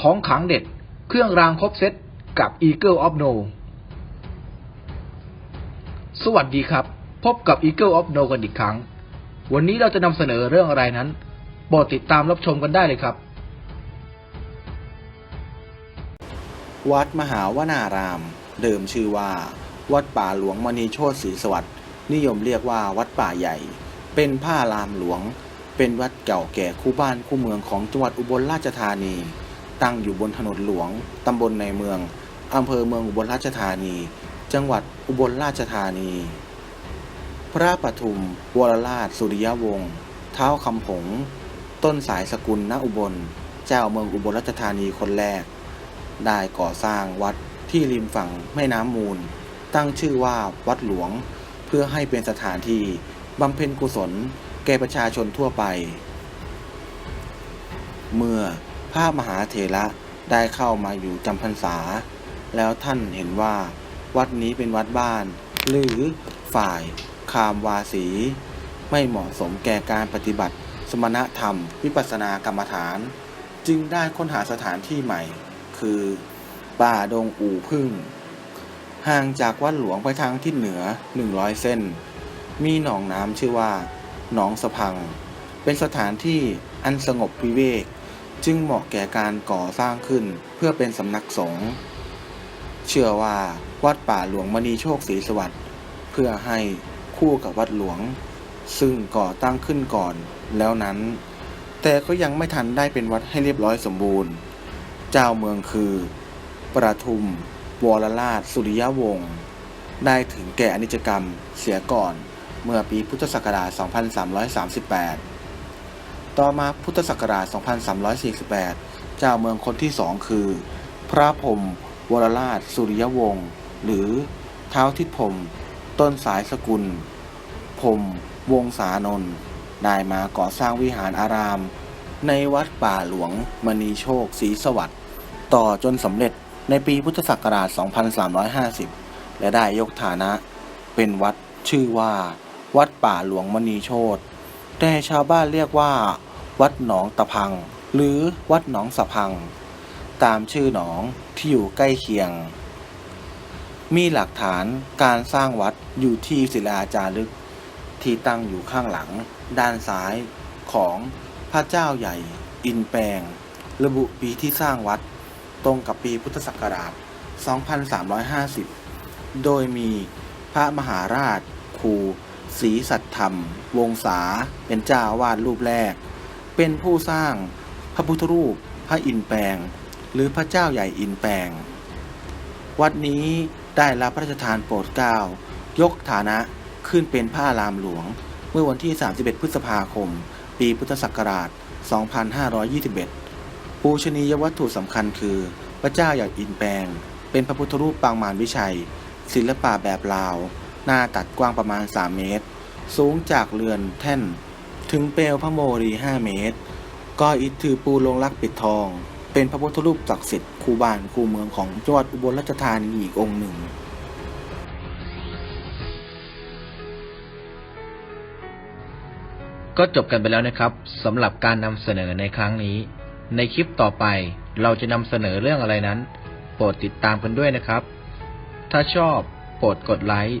ของขังเด็ด เครื่องรางครบเซตกับ Eagle of No สวัสดีครับ พบกับ Eagle of No กันอีกครั้ง วันนี้เราจะนำเสนอเรื่องอะไรนั้นโปรดติดตามรับชมกันได้เลยครับ วัดมหาวนาราม เดิมชื่อว่า วัดป่าหลวงมณีโชติศรีสวัสดิ์นิยมเรียกว่าวัดป่าใหญ่ เป็นผ้ารามหลวง เป็นวัดเก่าแก่คู่บ้านคู่เมืองของจังหวัดอุบลราชธานี ตั้งอยู่บนถนนหลวง ตำบลในเมือง อำเภอเมืองอุบลราชธานี จังหวัดอุบลราชธานี พระปทุมวรราชสุริยวงศ์ เท้าคำผง ต้นสายสกุลณอุบล เจ้าเมืองอุบลราชธานีคนแรก ได้ก่อสร้างวัดที่ริมฝั่งแม่น้ำมูล ตั้งชื่อว่าวัดหลวง เพื่อให้เป็นสถานที่บำเพ็ญกุศล แก่ประชาชนทั่วไป เมื่อ พระมหาเถระได้เข้ามาอยู่จำพรรษา แล้วท่านเห็นว่าวัดนี้เป็นวัดบ้าน หรือฝ่ายคามวาสี ไม่เหมาะสมแก่การปฏิบัติสมณธรรม วิปัสสนากรรมฐาน จึงได้ค้นหาสถานที่ใหม่ คือป่าดงอู่พึ่ง ห่างจากวัดหลวงไปทางทิศเหนือ 100 เส้น มีหนองน้ำชื่อว่าหนองสะพัง เป็นสถานที่อันสงบวิเวก จึงเหมาะแก่การก่อสร้างขึ้นเพื่อเป็นสำนักสงฆ์เชื่อว่าวัดป่าหลวงมณีโชคศรีสวัสดิ์เพื่อให้คู่กับวัดหลวง ซึ่งก่อตั้งขึ้นก่อนแล้วนั้น แต่ก็ยังไม่ทันได้เป็นวัดให้เรียบร้อยสมบูรณ์ เจ้าเมืองคือ ประทุม วรราชสุริยวงศ์ได้ถึงแก่อนิจกรรมเสียก่อนเมื่อปีพุทธศักราช 2338 ต่อมาพุทธศักราช 2348 เจ้าเมืองคนที่สองคือ พระพรมวรราชสุริยวงศ์หรือเท้าทิศพรมต้นสายสกุลพรมวงศานนท์ได้มาก่อสร้างวิหารอาราม ในวัดป่าหลวงมณีโชคศรีสวัสดิ์ต่อจนสำเร็จในปีพุทธศักราช 2350 และได้ยกฐานะเป็นวัดชื่อว่า วัดป่าหลวงมณีโชติ แต่ชาวบ้านเรียกว่า วัดหนองตะพัง หรือวัดหนองสะพัง ตามชื่อหนองที่อยู่ใกล้เคียง มีหลักฐานการสร้างวัดอยู่ที่ศิลาจารึก ที่ตั้งอยู่ข้างหลัง ด้านซ้ายของพระเจ้าใหญ่ อินแปลง ระบุปีที่สร้างวัดตรงกับปีพุทธศักราช 2350 โดยมีพระมหาราชครู ศรีสัตธรรม วงศาเป็นเจ้าวาดรูปแรก เป็นผู้สร้างพระพุทธรูปพระอินแปลง หรือพระเจ้าใหญ่อินแปลง วัดนี้ได้รับพระราชทานโปรดเกล้ายกฐานะขึ้นเป็นพระอารามหลวง เมื่อวันที่ 31 พฤษภาคม ปีพุทธศักราช 2521 ปูชนียวัตถุสำคัญคือ พระเจ้าใหญ่อินแปลง เป็นพระพุทธรูปปางมารวิชัย ศิลปะแบบลาว หน้าตัดกว้างประมาณ 3 เมตร สูงจากเรือนแท่น ถึงเปลวพระโมรี 5 เมตร ก็อิฐถือปูลงรักปิดทอง เป็นพระพุทธรูปศักดิ์สิทธิ์คู่บ้านคู่เมืองของจังหวัดอุบลราชธานีอีกองค์หนึ่งก็จบกันไปแล้วนะครับสำหรับการนำเสนอในครั้งนี้ ในคลิปต่อไปเราจะนำเสนอเรื่องอะไรนั้น โปรดติดตามกันด้วยนะครับ ถ้าชอบโปรดกดไลค์